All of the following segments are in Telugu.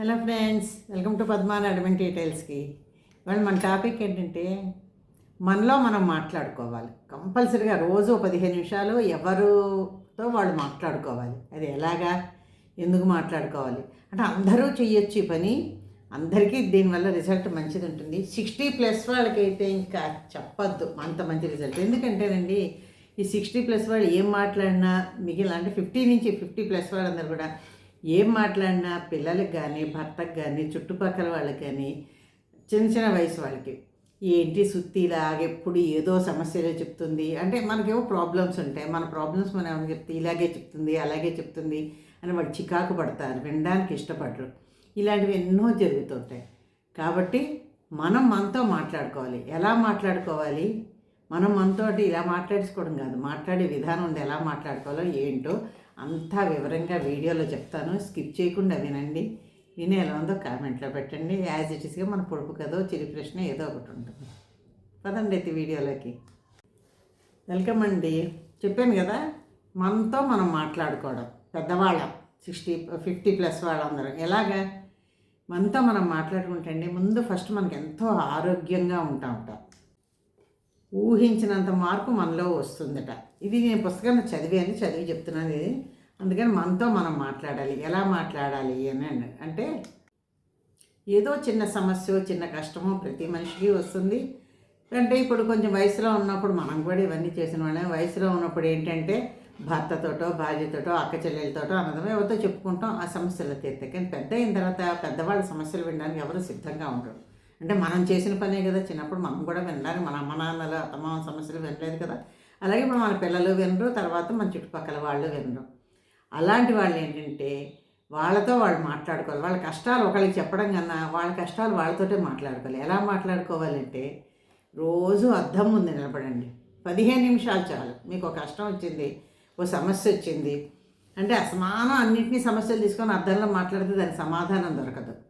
హలో ఫ్రెండ్స్ వెల్కమ్ టు పద్మాన అడ్మెంట్ డీటెయిల్స్కి ఇవాళ మన టాపిక్ ఏంటంటే మనలో మనం మాట్లాడుకోవాలి. కంపల్సరీగా రోజు పదిహేను నిమిషాలు ఎవరితో వాళ్ళు మాట్లాడుకోవాలి? అది ఎలాగా? ఎందుకు మాట్లాడుకోవాలి? అంటే అందరూ చేయొచ్చు ఈ పని. అందరికీ దీనివల్ల రిజల్ట్ మంచిది ఉంటుంది. సిక్స్టీ ప్లస్ వాళ్ళకైతే ఇంకా చెప్పొద్దు. అంత మంచి రిజల్ట్. ఎందుకంటేనండి ఈ సిక్స్టీ ప్లస్ వాళ్ళు ఏం మాట్లాడినా మిగిలిన అంటే ఫిఫ్టీ నుంచి ఫిఫ్టీ ప్లస్ వాళ్ళందరూ కూడా ఏం మాట్లాడినా పిల్లలకి కానీ భర్తకు కానీ చుట్టుపక్కల వాళ్ళకి కానీ చిన్న చిన్న వయసు వాళ్ళకి ఏంటి సుత్తిలాగా ఎప్పుడు ఏదో సమస్యలే చెప్తుంది. అంటే మనకేమో ప్రాబ్లమ్స్ ఉంటాయి. మన ప్రాబ్లమ్స్ మనం ఏమైనా చెప్తే ఇలాగే చెప్తుంది అలాగే చెప్తుంది అని వాడు చికాకు పడతారు వినడానికి ఇష్టపడరు. ఇలాంటివి ఎన్నో జరుగుతుంటాయి. కాబట్టి మనం మనతో మాట్లాడుకోవాలి. ఎలా మాట్లాడుకోవాలి? మనం మనతో ఇలా మాట్లాడేసుకోవడం కాదు. మాట్లాడే విధానం ఉంది ఎలా మాట్లాడుకోవాలో ఏంటో అంతా వివరంగా వీడియోలో చెప్తాను. స్కిప్ చేయకుండా వినండి. విని ఎలా ఉందో కామెంట్లో పెట్టండి. యాజ్ ఇట్ ఈస్గా మన పొడుపు కదో చిరి ప్రశ్న ఏదో ఒకటి ఉంటుంది. పదండి అయితే వీడియోలోకి. వెల్కమ్ అండి. చెప్పాను కదా మనతో మనం మాట్లాడుకోవడం. పెద్దవాళ్ళం. సిక్స్టీ ఫిఫ్టీ ప్లస్ వాళ్ళందరం. ఎలాగా? మనతో మనం మాట్లాడుకుంటే అండి ముందు ఫస్ట్ మనకి ఎంతో ఆరోగ్యంగా ఉంటా ఉంటాం ఊహించినంత మార్పు మనలో వస్తుందట. ఇది నేను పుస్తకాన్ని చదివాను చదివి చెప్తున్నాను ఇది. అందుకని మనతో మనం మాట్లాడాలి. ఎలా మాట్లాడాలి అని అంటే ఏదో చిన్న సమస్య చిన్న కష్టమో ప్రతి మనిషికి వస్తుంది. అంటే ఇప్పుడు కొంచెం వయసులో ఉన్నప్పుడు మనం కూడా ఇవన్నీ చేసిన వాళ్ళే వయసులో ఉన్నప్పుడు ఏంటంటే భర్తతోటో భార్యతోటో అక్క చెల్లెలతోటో అన్నదం ఎవరితో చెప్పుకుంటాం. ఆ సమస్యలు తీర్తాయి కానీ పెద్ద అయిన తర్వాత పెద్దవాళ్ళ సమస్యలు వినడానికి ఎవరు సిద్ధంగా ఉండరు. అంటే మనం చేసిన పనే కదా చిన్నప్పుడు మనం కూడా వినలేదు మన అమ్మ నాన్నలు అత్తమ్మ సమస్యలు వినలేదు కదా. అలాగే ఇప్పుడు మన పిల్లలు వినరు తర్వాత మన చుట్టుపక్కల వాళ్ళు వినరు. అలాంటి వాళ్ళు ఏంటంటే వాళ్ళతో వాళ్ళు మాట్లాడుకోవాలి. వాళ్ళ కష్టాలు ఒకరికి చెప్పడం కన్నా వాళ్ళ కష్టాలు వాళ్ళతోటే మాట్లాడుకోవాలి. ఎలా మాట్లాడుకోవాలంటే రోజు అద్దం ముందు నిలబడండి. పదిహేను నిమిషాలు చాలు. మీకు ఒక కష్టం వచ్చింది ఓ సమస్య వచ్చింది అంటే అసమానం అన్నింటినీ సమస్యలు తీసుకొని అద్దంలో మాట్లాడితే దానికి సమాధానం దొరకదు.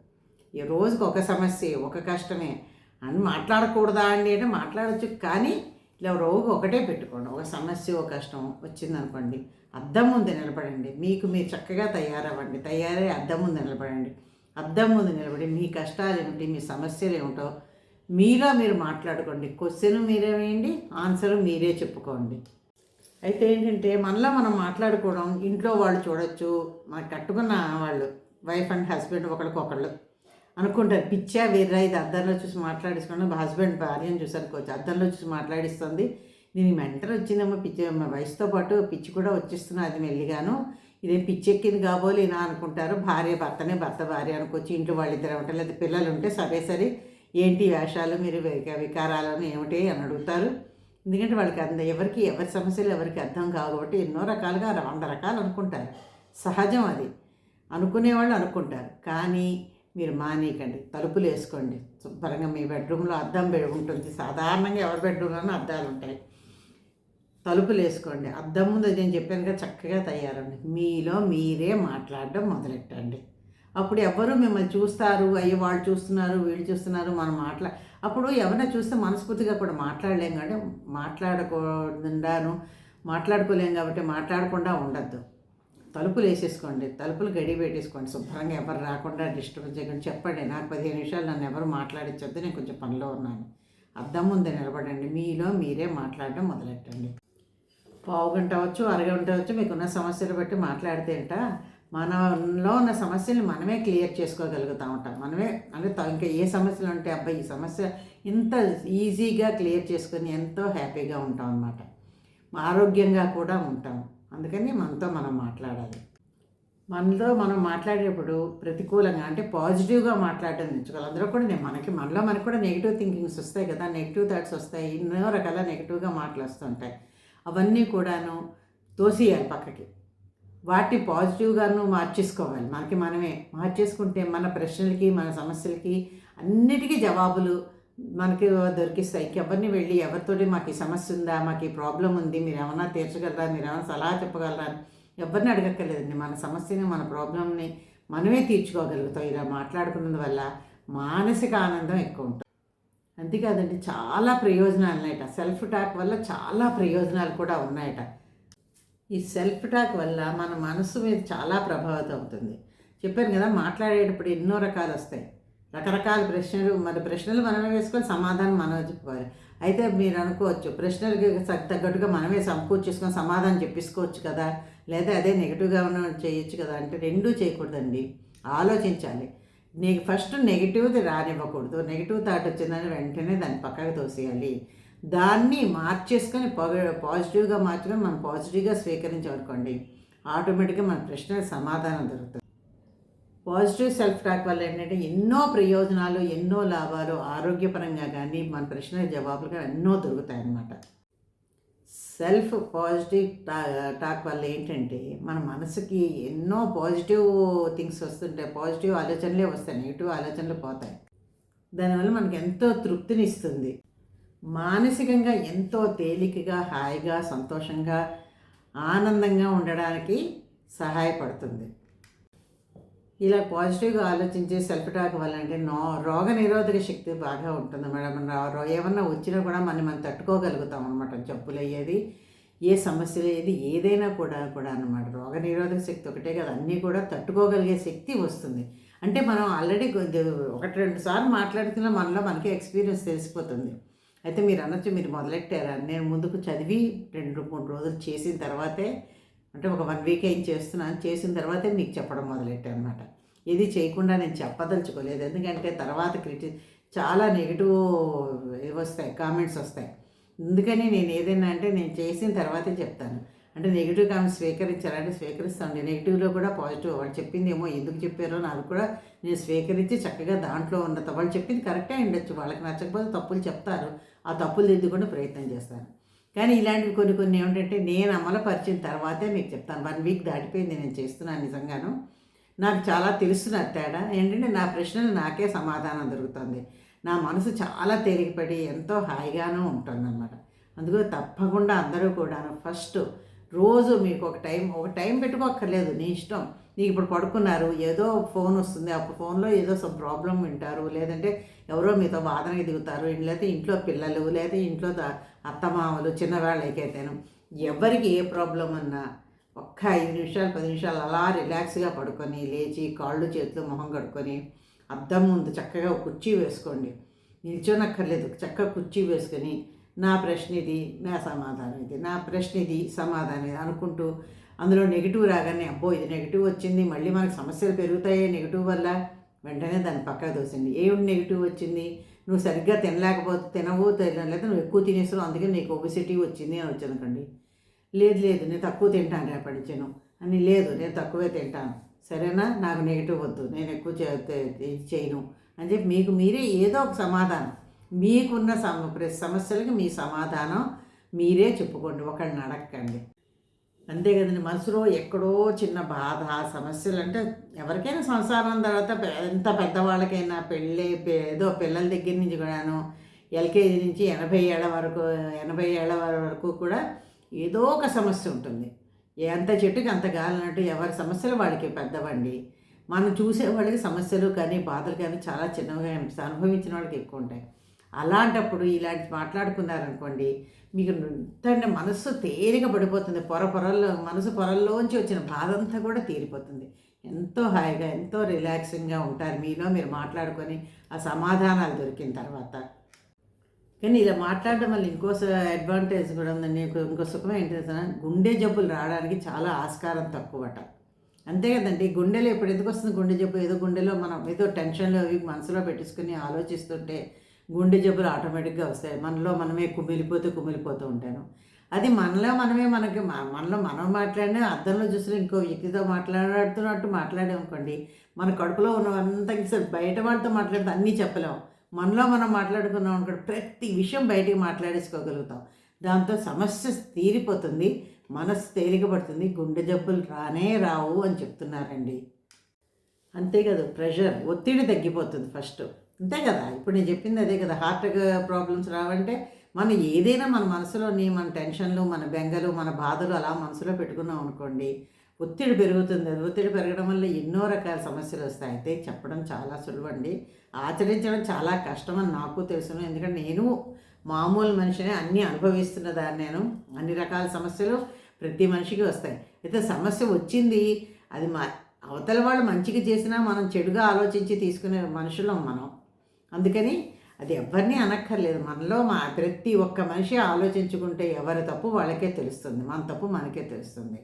ఈ రోజుకి ఒక సమస్య ఒక కష్టమే. అని మాట్లాడకూడదా అండి అంటే మాట్లాడచ్చు కానీ ఇలా రోగు ఒకటే పెట్టుకోండి. ఒక సమస్య ఒక కష్టం వచ్చిందనుకోండి అద్దం ముందు నిలబడండి. మీకు మీరు చక్కగా తయారవ్వండి. తయారై అద్దం ముందు నిలబడండి. అద్దం ముందు నిలబడి మీ కష్టాలు ఏమిటి మీ సమస్యలు ఏమిటో మీలో మీరు మాట్లాడుకోండి. క్వశ్చన్ మీరే వేయండి ఆన్సర్ మీరే చెప్పుకోండి. అయితే ఏంటంటే మనలో మనం మాట్లాడుకోవడం ఇంట్లో వాళ్ళు చూడొచ్చు మనకు కట్టుకున్న వాళ్ళు వైఫ్ అండ్ హస్బెండ్ ఒకరికొకళ్ళు అనుకుంటారు పిచ్చా వేరే ఇది అద్దంలో చూసి మాట్లాడిస్తున్నాను హస్బెండ్ భార్యను చూసి అనుకోవచ్చు అద్దంలో చూసి మాట్లాడిస్తుంది. నేను మెంటర్ వచ్చిందమ్మా పిచ్చి మా వయసుతో పాటు పిచ్చి కూడా వచ్చేస్తున్నా అది మెల్లిగాను. ఇదేం పిచ్చెక్కింది కాబోలేనా అనుకుంటారు. భార్య భర్తనే భర్త భార్య అనుకోవచ్చు ఇంట్లో వాళ్ళిద్దరు ఉంటారు లేదా పిల్లలు ఉంటే సరే సరే ఏంటి వేషాలు మీరు వికారాలను ఏమిటి అని అడుగుతారు. ఎందుకంటే వాళ్ళకి అంద ఎవరికి ఎవరి సమస్యలు ఎవరికి అర్థం కావు కాబట్టి ఎన్నో రకాలుగా వంద రకాలు అనుకుంటారు. సహజం అది. అనుకునేవాళ్ళు అనుకుంటారు. కానీ మీరు మానేయకండి తలుపులు వేసుకోండి. శుభ్రంగా మీ బెడ్రూమ్లో అద్దం ఉంటుంది. సాధారణంగా ఎవరి బెడ్రూమ్లోనూ అద్దాలు ఉంటాయి. తలుపులు వేసుకోండి. అద్దం ముందు నేను చెప్పాను కదా చక్కగా తయారండి. మీలో మీరే మాట్లాడడం మొదలెట్టండి. అప్పుడు ఎవరు మిమ్మల్ని చూస్తారు. అయ్యో వాళ్ళు చూస్తున్నారు వీళ్ళు చూస్తున్నారు మనం మాట్లా అప్పుడు ఎవరైనా చూస్తే మనస్ఫూర్తిగా కూడా మాట్లాడలేం. కాబట్టి మాట్లాడకుండాను మాట్లాడుకోలేం కాబట్టి మాట్లాడకుండా ఉండద్దు. తలుపులు వేసేసుకోండి తలుపులు గడి పెట్టేసుకోండి శుభ్రంగా ఎవరు రాకుండా డిస్టర్బ్ చేయకుండా చెప్పండి. నాకు పదిహేను నిమిషాలు నన్ను ఎవరు మాట్లాడించొద్దు నేను కొంచెం పనిలో ఉన్నాను. అద్దం ముందు నిలబడండి మీలో మీరే మాట్లాడడం మొదలెట్టండి. పావు గంట అవ్వచ్చు అరగంట అవచ్చు మీకున్న సమస్యలు బట్టి మాట్లాడితే ఏంట? మనలో ఉన్న సమస్యలు మనమే క్లియర్ చేసుకోగలుగుతూ ఉంటాం మనమే అంటే ఇంకా ఏ సమస్యలు ఉంటే అబ్బాయి ఈ సమస్య ఇంత ఈజీగా క్లియర్ చేసుకొని ఎంతో హ్యాపీగా ఉంటాం అన్నమాట. ఆరోగ్యంగా కూడా ఉంటాం. అందుకని మనతో మనం మాట్లాడాలి. మనతో మనం మాట్లాడేటప్పుడు ప్రతికూలంగా అంటే పాజిటివ్గా మాట్లాడటం నేర్చుకోవాలి. అందులో కూడా నేను మనకి మనలో మనకు కూడా నెగిటివ్ థింకింగ్స్ వస్తాయి కదా నెగిటివ్ థాట్స్ వస్తాయి ఎన్నో రకాల నెగిటివ్గా మాటలు వస్తుంటాయి. అవన్నీ కూడాను తోసేయాలి పక్కకి. వాటిని పాజిటివ్గాను మార్చేసుకోవాలి. మనకి మనమే మార్చేసుకుంటే మన ప్రశ్నలకి మన సమస్యలకి అన్నిటికీ జవాబులు మనకి దొరికిస్తాయి ఎవరిని వెళ్ళి ఎవరితోటి మాకు ఈ సమస్య ఉందా మాకు ఈ ప్రాబ్లం ఉంది మీరు ఏమన్నా తీర్చగలరా మీరు ఏమైనా సలహా చెప్పగలరా అని ఎవరిని అడగక్కర్లేదండి. మన సమస్యని మన ప్రాబ్లంని మనమే తీర్చుకోగలుగుతాం. ఇలా మాట్లాడుకున్నందు వల్ల మానసిక ఆనందం ఎక్కువ ఉంటుంది. అంతేకాదండి చాలా ప్రయోజనాలు ఉన్నాయట సెల్ఫ్ టాక్ వల్ల చాలా ప్రయోజనాలు కూడా ఉన్నాయట. ఈ సెల్ఫ్ టాక్ వల్ల మన మనసు మీద చాలా ప్రభావితం అవుతుంది. చెప్పాను కదా మాట్లాడేటప్పుడు ఎన్నో రకాలు వస్తాయి రకరకాల ప్రశ్నలు మరి ప్రశ్నలు మనమే వేసుకొని సమాధానం మనమే చెప్పుకోవాలి అయితే మీరు అనుకోవచ్చు ప్రశ్నలకి తగ్గట్టుగా మనమే సమకూర్చేసుకొని సమాధానం చెప్పేసుకోవచ్చు కదా లేదా అదే నెగిటివ్గా ఉన్న చేయొచ్చు కదా అంటే రెండూ చేయకూడదండి. ఆలోచించాలి. నీకు ఫస్ట్ నెగిటివ్ది రానివ్వకూడదు. నెగిటివ్ థాట్ వచ్చిందని వెంటనే దాన్ని పక్కకు తోసేయాలి. దాన్ని మార్చేసుకొని పాజిటివ్గా మార్చుకొని మనం పాజిటివ్గా స్వీకరించనుకోండి ఆటోమేటిక్గా మన ప్రశ్నలకు సమాధానం దొరుకుతుంది. పాజిటివ్ సెల్ఫ్ టాక్ వల్ల ఏంటంటే ఎన్నో ప్రయోజనాలు ఎన్నో లాభాలు ఆరోగ్యపరంగా కానీ మన ప్రశ్నల జవాబులుగా ఎన్నో దొరుకుతాయి అన్నమాట సెల్ఫ్ పాజిటివ్ టా టాక్ వల్ల ఏంటంటే మన మనసుకి ఎన్నో పాజిటివ్ థింగ్స్ వస్తుంటాయి పాజిటివ్ ఆలోచనలే వస్తాయి నెగిటివ్ ఆలోచనలు పోతాయి. దానివల్ల మనకి ఎంతో తృప్తిని ఇస్తుంది మానసికంగా ఎంతో తేలికగా హాయిగా సంతోషంగా ఆనందంగా ఉండడానికి సహాయపడుతుంది. ఇలా పాజిటివ్గా ఆలోచించే సెల్ఫ్ టాక్ వల్ల అంటే నో రోగ నిరోధక శక్తి బాగా ఉంటుంది మేడం. మన రో- ఏమన్నా వచ్చినా కూడా మనం మనం తట్టుకోగలుగుతాం అనమాట జబ్బులు అయ్యేది ఏ సమస్యలు అయ్యేది ఏదైనా కూడా కూడా అనమాట రోగ నిరోధక శక్తి ఒకటే కదా. అన్నీ కూడా తట్టుకోగలిగే శక్తి వస్తుంది. అంటే మనం ఆల్రెడీ ఒకటి రెండు సార్లు మాట్లాడుతున్న మనలో మనకి ఎక్స్పీరియన్స్ తెలిసిపోతుంది. అయితే మీరు అనొచ్చు మీరు మొదలెట్టారా? నేను ముందుకు చదివి రెండు మూడు రోజులు చేసిన తర్వాతే అంటే ఒక వన్ వీక్ ఏం చేస్తున్నాను చేసిన తర్వాతే మీకు చెప్పడం మొదలెట్టాను అనమాట ఇది చేయకుండా నేను చెప్పదలుచుకోలేదు. ఎందుకంటే తర్వాత క్రిటి చాలా నెగిటివ్ వస్తాయి కామెంట్స్ వస్తాయి. అందుకని నేను ఏదైనా అంటే నేను చేసిన తర్వాతే చెప్తాను. అంటే నెగిటివ్ కామెంట్స్ స్వీకరించాలంటే స్వీకరిస్తాను. నెగిటివ్లో కూడా పాజిటివ్. వాళ్ళు చెప్పింది ఏమో ఎందుకు చెప్పారో నాకు కూడా నేను స్వీకరించి చక్కగా దాంట్లో ఉన్న వాళ్ళు చెప్పింది కరెక్టే ఉండొచ్చు. వాళ్ళకి నచ్చకపోతే తప్పులు చెప్తారు. ఆ తప్పులు దిద్దుకునే ప్రయత్నం చేస్తాను. కానీ ఇలాంటివి కొన్ని కొన్ని ఏమిటంటే నేను అమలుపరిచిన తర్వాతే మీకు చెప్తాను. వన్ వీక్ దాటిపోయింది నేను చేస్తున్నాను నిజంగాను. నాకు చాలా తెలుస్తున్న తేడా. ఏంటంటే నా ప్రశ్నలు నాకే సమాధానం దొరుకుతుంది. నా మనసు చాలా తేలికపడి ఎంతో హాయిగానూ ఉంటుందన్నమాట. అందుకు తప్పకుండా అందరూ కూడాను ఫస్ట్ రోజు మీకు ఒక టైం ఒక టైం పెట్టుకోక్కర్లేదు నీ ఇష్టం. నీకు ఇప్పుడు పడుకున్నారు ఏదో ఫోన్ వస్తుంది ఆ ఫోన్లో ఏదో సమ్ ప్రాబ్లం వింటారు లేదంటే ఎవరో మీతో బాధన దిగుతారు లేకపోతే ఇంట్లో పిల్లలు లేదా ఇంట్లో అత్తమామలు చిన్నవాళ్ళకైతేను ఎవరికి ఏ ప్రాబ్లం అన్నా ఒక్క ఐదు నిమిషాలు పది నిమిషాలు అలా రిలాక్స్గా పడుకొని లేచి కాళ్ళు చేతులు మొహం కడుక్కొని అద్దం ముందు చక్కగా కుర్చీ వేసుకోండి. నిల్చోనక్కర్లేదు చక్కగా కుర్చీ వేసుకొని నా ప్రశ్న ఇది నా సమాధానం ఇది నా ప్రశ్న ఇది సమాధానం ఇది అనుకుంటూ అందులో నెగిటివ్ రాగానే అబ్బో ఇది నెగిటివ్ వచ్చింది మళ్ళీ మనకు సమస్యలు పెరుగుతాయి నెగిటివ్ వల్ల వెంటనే దాన్ని పక్కన దోసండి ఏమిటి నెగిటివ్ వచ్చింది? నువ్వు సరిగ్గా తినలేకపోతే తినవు తిన నువ్వు ఎక్కువ తినేస్తావు అందుకే నీకు ఒబిసిటీ వచ్చింది అని వచ్చనుకోండి లేదు లేదు నేను తక్కువ తింటాను రేపటి అని లేదు నేను తక్కువే తింటాను. సరేనా? నాకు నెగిటివ్ వద్దు నేను ఎక్కువ చే- చేయను. అని చెప్పి మీకు మీరే ఏదో ఒక సమాధానం. మీకున్న సమ సమస్యలకి మీ సమాధానం మీరే చెప్పుకోండి ఒకళ్ళని అడగకండి అంతే కదండి. మనసులో ఎక్కడో చిన్న బాధ సమస్యలు అంటే ఎవరికైనా సంసారం తర్వాత ఎంత పెద్దవాళ్ళకైనా పెళ్ళి ఏదో పిల్లల దగ్గర నుంచి కూడాను ఎల్కేజీ నుంచి ఎనభై ఏళ్ళ వరకు ఎనభై ఏళ్ళ వరకు కూడా ఏదో ఒక సమస్య ఉంటుంది. ఎంత చెట్టుకి అంత గాలినట్టు ఎవరి సమస్యలు వాళ్ళకి పెద్దవండి. మనం చూసే వాళ్ళకి సమస్యలు కానీ బాధలు కానీ చాలా చిన్నవిగా అనిపిస్తాయి. అనుభవించిన వాళ్ళకి ఎక్కువ ఉంటాయి. అలాంటప్పుడు ఇలాంటి మాట్లాడుకున్నారనుకోండి మీకు ఎంతంటే మనస్సు తేలిక పడిపోతుంది. పొర పొరల్లో మనసు పొరల్లోంచి వచ్చిన బాధ అంతా కూడా తీరిపోతుంది. ఎంతో హాయిగా ఎంతో రిలాక్సింగ్గా ఉంటారు మీలో మీరు మాట్లాడుకొని ఆ సమాధానాలు దొరికిన తర్వాత. కానీ ఇలా మాట్లాడడం వల్ల ఇంకో అడ్వాంటేజ్ కూడా ఉందండి ఇంకో సుఖం ఏంటంటే గుండె జబ్బులు రావడానికి చాలా ఆస్కారం తక్కువట. అంతే కదండి గుండెలో ఇప్పుడు ఎందుకు వస్తుంది గుండె జబ్బు? ఏదో గుండెలో మనం ఏదో టెన్షన్లో అవి మనసులో పెట్టేసుకుని ఆలోచిస్తుంటే గుండె జబ్బులు ఆటోమేటిక్గా వస్తాయి. మనలో మనమే కుమిలిపోతే కుమిలిపోతూ ఉంటాను. అది మనలో మనమే మనకి మనలో మనం మాట్లాడినా అద్దంలో చూసిన ఇంకో వ్యక్తితో మాట్లాడుతున్నట్టు మాట్లాడామనుకోండి మన కడుపులో ఉన్నవంతా సరే బయట వాళ్ళతో మాట్లాడితే అన్నీ చెప్పలేం. మనలో మనం మాట్లాడుకున్నాం అనుకోండి ప్రతి విషయం బయటికి మాట్లాడేసుకోగలుగుతాం. దాంతో సమస్య తీరిపోతుంది మనసు తేలికపడుతుంది గుండె జబ్బులు రానే రావు అని చెప్తున్నారండి. అంతే కదా ప్రెషర్ ఒత్తిడి తగ్గిపోతుంది ఫస్ట్. అంతే కదా. ఇప్పుడు నేను చెప్పింది అదే కదా. హార్ట్ ప్రాబ్లమ్స్ రావంటే మనం ఏదైనా మన మనసులోని మన టెన్షన్లు మన బెంగలు మన బాధలు అలా మనసులో పెట్టుకున్నాం అనుకోండి ఒత్తిడి పెరుగుతుంది. ఒత్తిడి పెరగడం వల్ల ఎన్నో రకాల సమస్యలు వస్తాయి. అయితే చెప్పడం చాలా సులువండి. ఆచరించడం చాలా కష్టం అని నాకు తెలుసును. ఎందుకంటే నేను మామూలు మనిషినే అన్నీ అనుభవిస్తున్న దాన్ని నేను. అన్ని రకాల సమస్యలు ప్రతి మనిషికి వస్తాయి. అయితే సమస్య వచ్చింది అది మా అవతల వాళ్ళు మంచిగా చేసినా మనం చెడుగా ఆలోచించి తీసుకునే మనుషులం మనం. అందుకని అది ఎవరిని అనక్కర్లేదు. మనలో మా ప్రతి ఒక్క మనిషి ఆలోచించుకుంటే ఎవరి తప్పు వాళ్ళకే తెలుస్తుంది. మన తప్పు మనకే తెలుస్తుంది.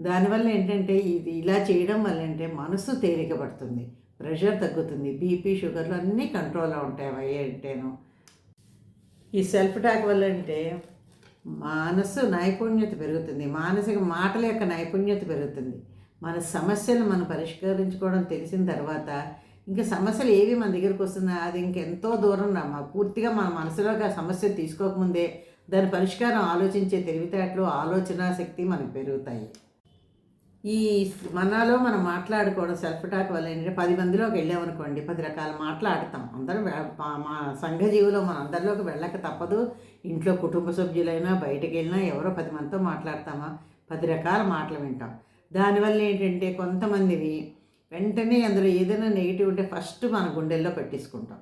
దానివల్ల ఏంటంటే ఇది ఇలా చేయడం వల్ల అంటే మనసు తేలిక పడుతుంది ప్రెషర్ తగ్గుతుంది. బీపీ షుగర్లు అన్నీ కంట్రోల్లో ఉంటాయి. అవి అంటేను. ఈ సెల్ఫ్ టాక్ వల్ల అంటే మనసు నైపుణ్యత పెరుగుతుంది. మానసిక మాటల యొక్క నైపుణ్యత పెరుగుతుంది. మన సమస్యలు మనం పరిష్కరించుకోవడం తెలిసిన తర్వాత ఇంకా సమస్యలు ఏవి మన దగ్గరికి వస్తున్నా అది ఇంకెంతో దూరం రా. మా పూర్తిగా మన మనసులోకి ఆ సమస్య తీసుకోకముందే దాని పరిష్కారం ఆలోచించే తెలివితేటలు ఆలోచన శక్తి మనకు పెరుగుతాయి. ఈ మనలో మనం మాట్లాడుకోవడం సెల్ఫ్ టాక్ వల్ల ఏంటంటే పది మందిలోకి వెళ్ళామనుకోండి పది రకాల మాట్లాడతాం అందరం మా- మా సంఘజీవులో మన అందరిలోకి వెళ్ళక తప్పదు. ఇంట్లో కుటుంబ సభ్యులైనా బయటకు వెళ్ళినా ఎవరో పది మందితో మాట్లాడతామా? పది రకాల మాటలు వింటాం. దానివల్ల ఏంటంటే కొంతమందివి వెంటనే అందులో ఏదైనా నెగిటివ్ ఉంటే ఫస్ట్ మన గుండెల్లో పెట్టేసుకుంటాం.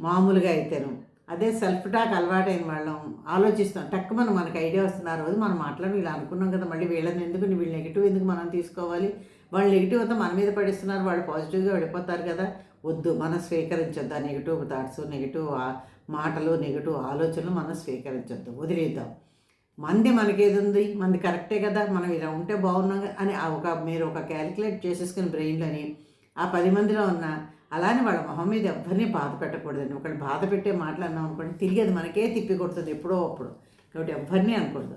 మామూలుగా అయితేను. అదే సెల్ఫ్ టాక్ అలవాటైన వాళ్ళం. ఆలోచిస్తాం. టక్కుమని మనకు ఐడియా వస్తుంది? ఆ రోజు మనం మాట్లాడి వీళ్ళు అనుకున్నాం కదా. మళ్ళీ వీళ్ళని ఎందుకు? వీళ్ళు నెగిటివ్ ఎందుకు మనం తీసుకోవాలి? వాళ్ళు నెగిటివ్ అంతా మన మీద పడిస్తున్నారు. వాళ్ళు పాజిటివ్గా వెళ్ళిపోతారు కదా. వద్దు. మనం స్వీకరించొద్దు. ఆ నెగిటివ్ థాట్స్ నెగిటివ్ మాటలు నెగిటివ్ ఆలోచనలు మనం స్వీకరించొద్దు. వదిలేద్దాం. మంది మనకేది ఉంది మంది కరెక్టే కదా? మనం ఇలా ఉంటే బాగున్నాం అని ఒక మీరు ఒక క్యాలిక్యులేట్ చేసేసుకుని బ్రెయిన్లోని ఆ పది మందిలో ఉన్న అలానే వాళ్ళ మొహం మీద ఎవరిని బాధ పెట్టకూడదండి. ఒకళ్ళు బాధ పెట్టే మాటలు అన్నాం అనుకోండి తిరిగి అది మనకే తిప్పి కొడుతుంది ఎప్పుడో అప్పుడు. కాబట్టి ఎవరిని అనకూడదు.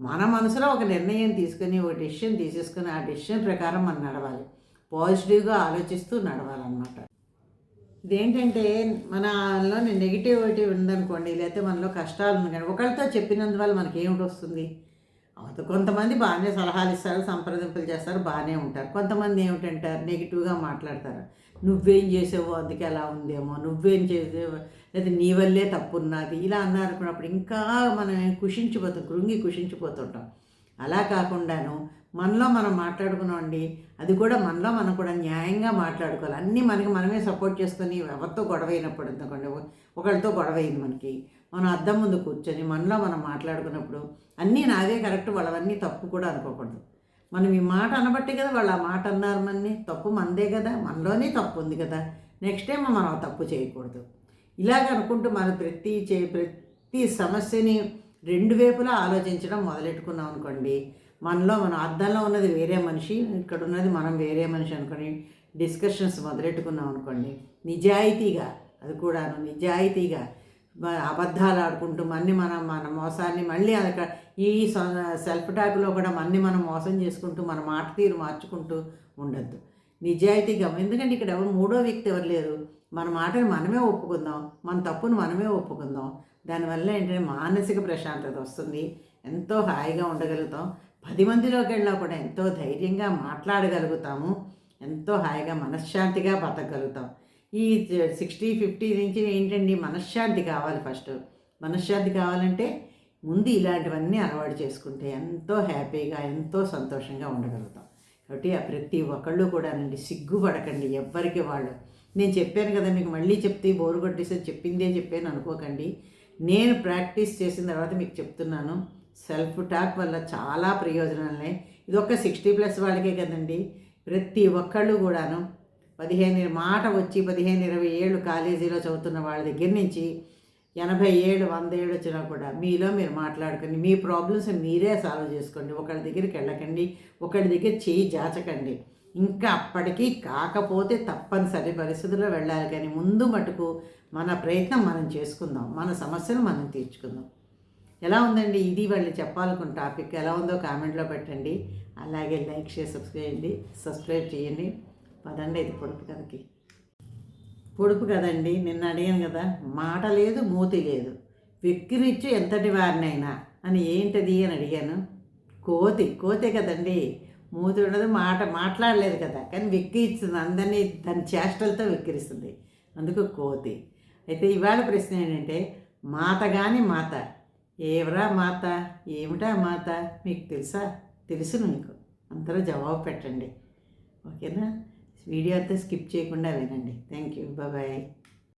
మన మనసులో ఒక నిర్ణయం తీసుకొని ఒక డెసిషన్ తీసేసుకుని ఆ డెసిషన్ ప్రకారం మనం నడవాలి. పాజిటివ్గా ఆలోచిస్తూ నడవాలన్నమాట. ఇదేంటంటే మనలోని నెగిటివిటీ ఉందనుకోండి లేకపోతే మనలో కష్టాలు ఉన్నాయి కానీ ఒకరితో చెప్పినందువల్ల మనకి ఏమిటి వస్తుంది? అవత కొంతమంది బాగానే సలహాలు ఇస్తారు సంప్రదింపులు చేస్తారు బాగానే ఉంటారు. కొంతమంది ఏమిటంటారు? నెగిటివ్గా మాట్లాడతారు. నువ్వేం చేసావో అందుకే అలా ఉందేమో నువ్వేం చేసేవో లేదా నీ వల్లే తప్పు ఉన్నది ఇలా అన్నారనుకున్నప్పుడు ఇంకా మనం కుషించిపోతాం కృంగి కుషించిపోతుంటాం. అలా కాకుండాను మనలో మనం మాట్లాడుకున్నామండి అది కూడా మనలో మనం కూడా న్యాయంగా మాట్లాడుకోవాలి. అన్నీ మనకి మనమే సపోర్ట్ చేసుకొని ఎవరితో గొడవ అయినప్పుడు అనుకోండి ఒకరితో గొడవ అయింది మనకి. మనం అద్దం ముందు కూర్చొని మనలో మనం మాట్లాడుకున్నప్పుడు అన్నీ నాదే కరెక్ట్ వాళ్ళవన్నీ తప్పు కూడా అనుకోకూడదు. మనం ఈ మాట అనబట్టే కదా వాళ్ళు ఆ మాట అన్నారు మనని. తప్పు మనదే కదా మనలోనే తప్పు ఉంది కదా. నెక్స్ట్ టైం మనం తప్పు చేయకూడదు. ఇలాగ అనుకుంటూ మనం ప్రతి చే ప్రతి సమస్యని రెండు వైపులా ఆలోచించడం మొదలెట్టుకున్నాం అనుకోండి మనలో మన అద్దంలో ఉన్నది వేరే మనిషి ఇక్కడ ఉన్నది మనం వేరే మనిషి అనుకొని డిస్కషన్స్ మొదలెట్టుకున్నాం అనుకోండి నిజాయితీగా అది కూడాను నిజాయితీగా అబద్ధాలు ఆడుకుంటూ మన్ని మనం మన మోసాన్ని మళ్ళీ అక్కడ ఈ సెల్ఫ్ టాక్లో కూడా మన్ని మనం మోసం చేసుకుంటూ మన మాట తీరు మార్చుకుంటూ ఉండద్దు. నిజాయితీగా ఎందుకంటే ఇక్కడ ఎవరు మూడో వ్యక్తి ఎవరు లేరు? మన మాటను మనమే ఒప్పుకుందాం మన తప్పును మనమే ఒప్పుకుందాం. దానివల్ల ఏంటంటే మానసిక ప్రశాంతత వస్తుంది ఎంతో హాయిగా ఉండగలుగుతాం. పది మందిలోకి వెళ్ళినా కూడా ఎంతో ధైర్యంగా మాట్లాడగలుగుతాము ఎంతో హాయిగా మనశ్శాంతిగా బతకగలుగుతాం. ఈ సిక్స్టీ ఫిఫ్టీ నుంచి ఏంటండి మనశ్శాంతి కావాలి ఫస్ట్. మనశ్శాంతి కావాలంటే ముందు ఇలాంటివన్నీ అలవాటు చేసుకుంటే ఎంతో హ్యాపీగా ఎంతో సంతోషంగా ఉండగలుగుతాం. కాబట్టి ఆ ప్రతి ఒక్కళ్ళు కూడా నండి సిగ్గుపడకండి ఎవ్వరికి వాళ్ళు. నేను చెప్పాను కదా మీకు మళ్ళీ చెప్తే బోరు కొట్టేసి చెప్పిందే చెప్పాను అనుకోకండి. నేను ప్రాక్టీస్ చేసిన తర్వాత మీకు చెప్తున్నాను సెల్ఫ్ టాక్ వల్ల చాలా ప్రయోజనాలు ఉన్నాయి ఇది ఒక సిక్స్టీ ప్లస్ వాళ్ళకే కదండి. ప్రతి ఒక్కళ్ళు కూడాను పదిహేను మాట వచ్చి పదిహేను ఇరవై ఏళ్ళు కాలేజీలో చదువుతున్న వాళ్ళ దగ్గర నుంచి ఎనభై ఏళ్ళు వంద ఏళ్ళు వచ్చినా కూడా మీలో మీరు మాట్లాడుకొని మీ ప్రాబ్లమ్స్ మీరే సాల్వ్ చేసుకోండి. ఒకళ్ళ దగ్గరికి వెళ్ళకండి. ఒకళ్ళ దగ్గర చేయి జాచకండి. ఇంకా అప్పటికి కాకపోతే తప్పనిసరి పరిస్థితుల్లో వెళ్ళాలి కానీ ముందు మటుకు మన ప్రయత్నం మనం చేసుకుందాం. మన సమస్యను మనం తీర్చుకుందాం. ఎలా ఉందండి? ఇది వాళ్ళు చెప్పాలనుకున్న టాపిక్ ఎలా ఉందో కామెంట్లో పెట్టండి. అలాగే లైక్ షేర్ సబ్స్క్రైబ్ చేయండి. సబ్స్క్రైబ్ చేయండి. పదండి ఇది పొడుపు కథకి. పొడుపు కదండి? నిన్న అడిగాను కదా మాట లేదు మూతి లేదు. వెక్కిరిచ్చు ఎంతటి వారినైనా అని ఏంటది అని అడిగాను. కోతి కోతే కదండి. మూతి ఉండదు మాట మాట్లాడలేదు కదా. కానీ వెక్కిరిస్తుంది. అందరినీ దాని చేష్టలతో వెక్కిరిస్తుంది. అందుకు కోతి. అయితే ఇవాళ ప్రశ్న ఏంటంటే మాత కానీ మాత ఏవరా మాత? ఏమిటా మాత? మీకు తెలుసా? తెలుసును మీకు అందరూ జవాబు పెట్టండి. ఓకేనా? వీడియో అంతా స్కిప్ చేయకుండా వినండి. Thank you. బాయ్.